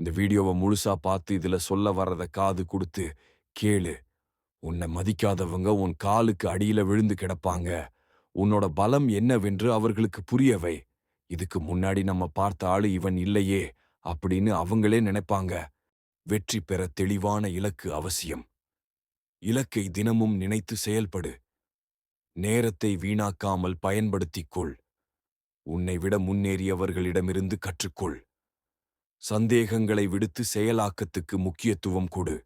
இந்த வீடியோவை முழுசா பார்த்து இதுல சொல்ல வர்றத காது கொடுத்து கேளு. உன்னை மதிக்காதவங்க உன் காலுக்கு அடியில விழுந்து கிடப்பாங்க. உன்னோட பலம் என்னவென்று அவர்களுக்கு புரியவை. இதுக்கு முன்னாடி நம்ம பார்த்த ஆளு இவன் இல்லையே அப்படின்னு அவங்களே நினைப்பாங்க. வெற்றி பெற தெளிவான இலக்கு அவசியம். இலக்கை தினமும் நினைத்து செயல்படு. நேரத்தை வீணாக்காமல் பயன்படுத்திக் கொள். உன்னை விட முன்னேறியவர்களிடமிருந்து கற்றுக்கொள். சந்தேகங்களை விடுத்து செயலாக்கத்துக்கு முக்கியத்துவம் கொடு.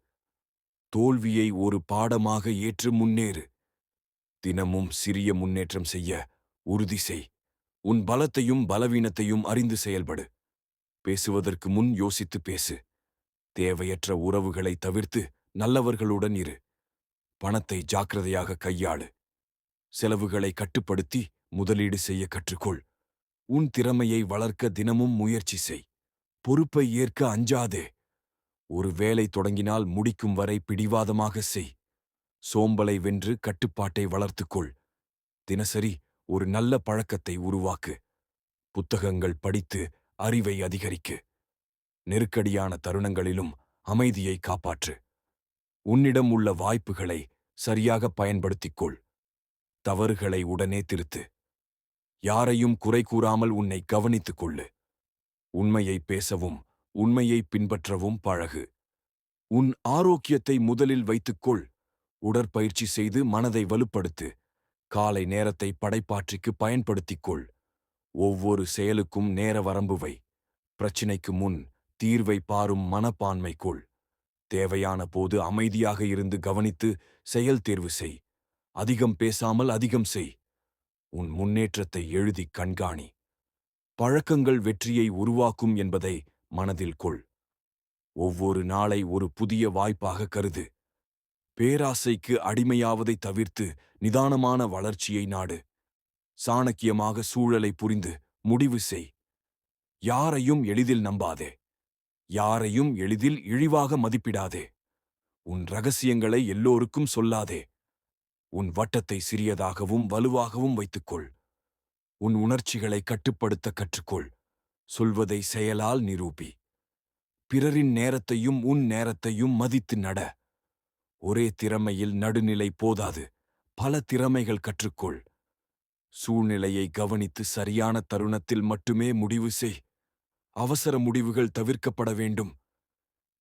தோல்வியை ஒரு பாடமாக ஏற்று முன்னேறு. தினமும் சிறிய முன்னேற்றம் செய்ய உறுதி செய். உன் பலத்தையும் பலவீனத்தையும் அறிந்து செயல்படு. பேசுவதற்கு முன் யோசித்து பேசு. தேவையற்ற உறவுகளை தவிர்த்து நல்லவர்களுடன் இரு. பணத்தை ஜாக்கிரதையாக கையாளு. செலவுகளை கட்டுப்படுத்தி முதலீடு செய்ய கற்றுக்கொள். உன் திறமையை வளர்க்க தினமும் முயற்சி செய். பொறுப்பை ஏற்க அஞ்சாதே. ஒரு வேலை தொடங்கினால் முடிக்கும் வரை பிடிவாதமாக செய். சோம்பலை வென்று கட்டுப்பாட்டை வளர்த்துக்கொள். தினசரி ஒரு நல்ல பழக்கத்தை உருவாக்கு. புத்தகங்கள் படித்து அறிவை அதிகரிக்கு. நெருக்கடியான தருணங்களிலும் அமைதியை காப்பாற்று. உன்னிடம் உள்ள வாய்ப்புகளை சரியாக பயன்படுத்திக் கொள் தவறுகளை உடனே திருத்து. யாரையும் குறை கூறாமல் உன்னை கவனித்துக் கொள்ளு உண்மையை பேசவும் உண்மையை பின்பற்றவும் பழகு. உன் ஆரோக்கியத்தை முதலில் வைத்துக்கொள். உடற்பயிற்சி செய்து மனதை வலுப்படுத்து. காலை நேரத்தை படைப்பாற்றிக்கு பயன்படுத்திக்கொள். ஒவ்வொரு செயலுக்கும் நேர வரம்புவை பிரச்சினைக்கு முன் தீர்வை பாரும் மனப்பான்மைக்குள் தேவையான போது அமைதியாக இருந்து கவனித்து செயல் தேர்வு செய். அதிகம் பேசாமல் அதிகம் செய். உன் முன்னேற்றத்தை எழுதி கண்காணி. பழக்கங்கள் வெற்றியை உருவாக்கும் என்பதை மனதில் கொள். ஒவ்வொரு நாளை ஒரு புதிய வாய்ப்பாக கருது. பேராசைக்கு அடிமையாவதை தவிர்த்து நிதானமான வளர்ச்சியை நாடு. சாணக்கியமாக சூழலை புரிந்து முடிவு செய். யாரையும் எளிதில் நம்பாதே. யாரையும் எளிதில் இழிவாக மதிப்பிடாதே. உன் ரகசியங்களை எல்லோருக்கும் சொல்லாதே. உன் வட்டத்தை சிறியதாகவும் வலுவாகவும் வைத்துக்கொள். உன் உணர்ச்சிகளை கட்டுப்படுத்த கற்றுக்கொள். சொல்வதை செயலால் நிரூபி. பிறரின் நேரத்தையும் உன் நேரத்தையும் மதித்து நட. ஒரே திறமையில் நடுநிலை போதாது. பல திறமைகள் கற்றுக்கொள். சூழ்நிலையை கவனித்து சரியான தருணத்தில் மட்டுமே முடிவு செய். அவசர முடிவுகள் தவிர்க்கப்பட வேண்டும்.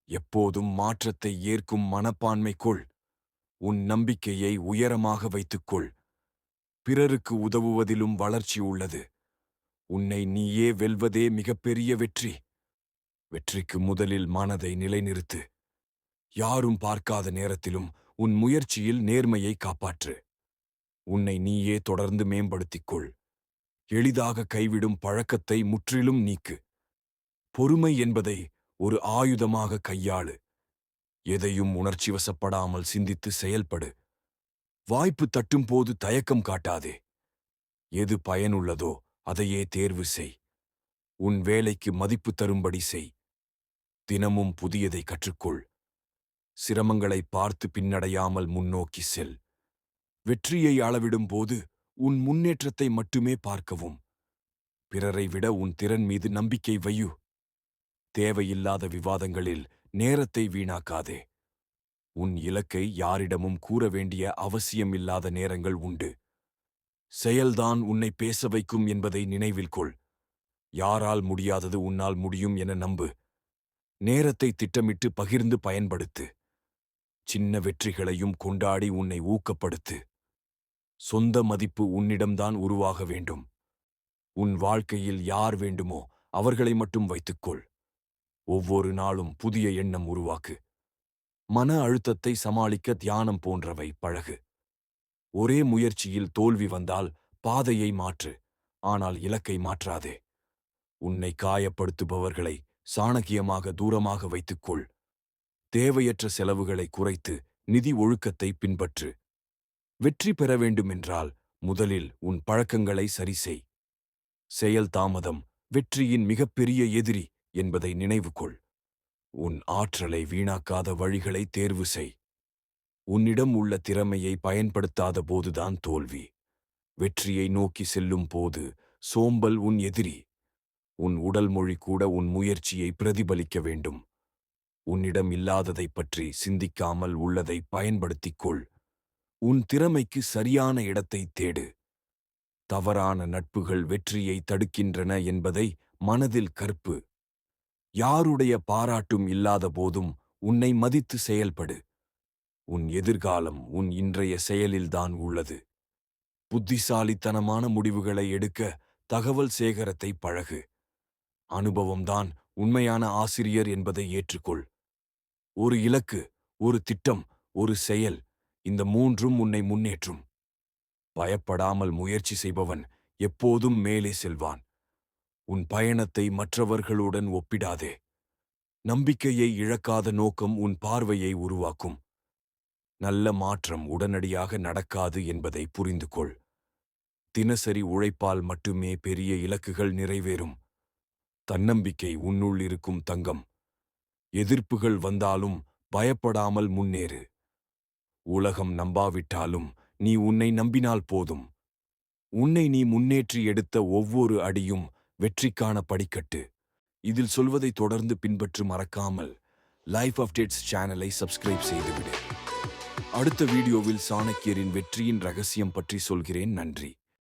எப்போதும் மாற்றத்தை ஏற்கும் மனப்பான்மை கொள். உன் நம்பிக்கையை உயரமாக வைத்துக்கொள். பிறருக்கு உதவுவதிலும் வளர்ச்சி உள்ளது. உன்னை நீயே வெல்வதே மிகப்பெரிய வெற்றி. வெற்றிக்கு முதலில் மனதை நிலைநிறுத்து. யாரும் பார்க்காத நேரத்திலும் உன் முயற்சியில் நேர்மையை காப்பாற்று. உன்னை நீயே தொடர்ந்து மேம்படுத்திக்கொள். எளிதாக கைவிடும் பழக்கத்தை முற்றிலும் நீக்கு. பொறுமை என்பதை ஒரு ஆயுதமாக கையாளு. எதையும் உணர்ச்சி வசப்படாமல் சிந்தித்து செயல்படு. வாய்ப்பு தட்டும் போது தயக்கம் காட்டாதே. எது பயனுள்ளதோ அதையே தேர்வு செய். உன் வேலைக்கு மதிப்பு தரும்படி செய். தினமும் புதியதை கற்றுக்கொள். சிரமங்களை பார்த்து பின்னடையாமல் முன்னோக்கி செல். வெற்றியை அளவிடும் போது உன் முன்னேற்றத்தை மட்டுமே பார்க்கவும். பிறரை விட உன் திறன் மீது நம்பிக்கை வையு. தேவையில்லாத விவாதங்களில் நேரத்தை வீணாக்காதே. உன் இலக்கை யாரிடமும் கூற வேண்டிய அவசியமில்லாத நேரங்கள் உண்டு. செயல்தான் உன்னை பேச வைக்கும் என்பதை நினைவில் கொள். யாரால் முடியாதது உன்னால் முடியும் என நம்பு. நேரத்தை திட்டமிட்டு பகிர்ந்து பயன்படுத்து. சின்ன வெற்றிகளையும் கொண்டாடி உன்னை ஊக்கப்படுத்து. சொந்த மதிப்பு உன்னிடம்தான் உருவாக வேண்டும். உன் வாழ்க்கையில் யார் வேண்டுமோ அவர்களை மட்டும் வைத்துக்கொள் ஒவ்வொரு நாளும் புதிய எண்ணம் உருவாக்கு. மன அழுத்தத்தை சமாளிக்க தியானம் போன்றவை பழகு. ஒரே முயற்சியில் தோல்வி வந்தால் பாதையை மாற்று ஆனால் இலக்கை மாற்றாதே. உன்னை காயப்படுத்துபவர்களை சாணக்கியமாக தூரமாக வைத்துக்கொள். தேவையற்ற செலவுகளை குறைத்து நிதி ஒழுக்கத்தை பின்பற்று. வெற்றி பெற வேண்டுமென்றால் முதலில் உன் பழக்கங்களை சரிசெய் செயல் தாமதம் வெற்றியின் மிகப்பெரிய எதிரி என்பதை நினைவுகொள். உன் ஆற்றலை வீணாக்காத வழிகளை தேர்வு செய். உன்னிடம் உள்ள திறமையை பயன்படுத்தாத போதுதான் தோல்வி. வெற்றியை நோக்கி செல்லும் போது சோம்பல் உன் எதிரி. உன் உடல் மொழி கூட உன் முயற்சியை பிரதிபலிக்க வேண்டும். உன்னிடம் இல்லாததைப் பற்றி சிந்திக்காமல் உள்ளதை பயன்படுத்திக் கொள் உன் திறமைக்கு சரியான இடத்தை தேடு. தவறான நட்புகள் வெற்றியை தடுக்கின்றன என்பதை மனதில் கற்பு. யாருடைய பாராட்டும் இல்லாத போதும் உன்னை மதித்து செயல்படு. உன் எதிர்காலம் உன் இன்றைய செயலில்தான் உள்ளது. புத்திசாலித்தனமான முடிவுகளை எடுக்க தகவல் சேகரத்தை பழகு. அனுபவம்தான் உண்மையான ஆசிரியர் என்பதை ஏற்றுக்கொள். ஒரு இலக்கு ஒரு திட்டம் ஒரு செயல் இந்த மூன்றும் உன்னை முன்னேற்றும். பயப்படாமல் முயற்சி செய்பவன் எப்போதும் மேலே செல்வான். உன் பயணத்தை மற்றவர்களுடன் ஒப்பிடாதே. நம்பிக்கையை இழக்காத நோக்கம் உன் பார்வையை உருவாக்கும். நல்ல மாற்றம் உடனடியாக நடக்காது என்பதை புரிந்து கொள் தினசரி உழைப்பால் மட்டுமே பெரிய இலக்குகள் நிறைவேறும். தன்னம்பிக்கை உன்னுள் இருக்கும் தங்கம். எதிர்ப்புகள் வந்தாலும் பயப்படாமல் முன்னேறு. உலகம் நம்பாவிட்டாலும் நீ உன்னை நம்பினால் போதும். உன்னை நீ முன்னேற்றி எடுத்த ஒவ்வொரு அடியும் வெற்றிக்கான படிக்கட்டு. இதில் சொல்வதை தொடர்ந்து பின்பற்று மறக்காமல் லைஃப் அப்டேட்ஸ் சேனலை சப்ஸ்கிரைப் செய்துவிடு. அடுத்த வீடியோவில் சாணக்கியரின் வெற்றியின் ரகசியம் பற்றி சொல்கிறேன். நன்றி.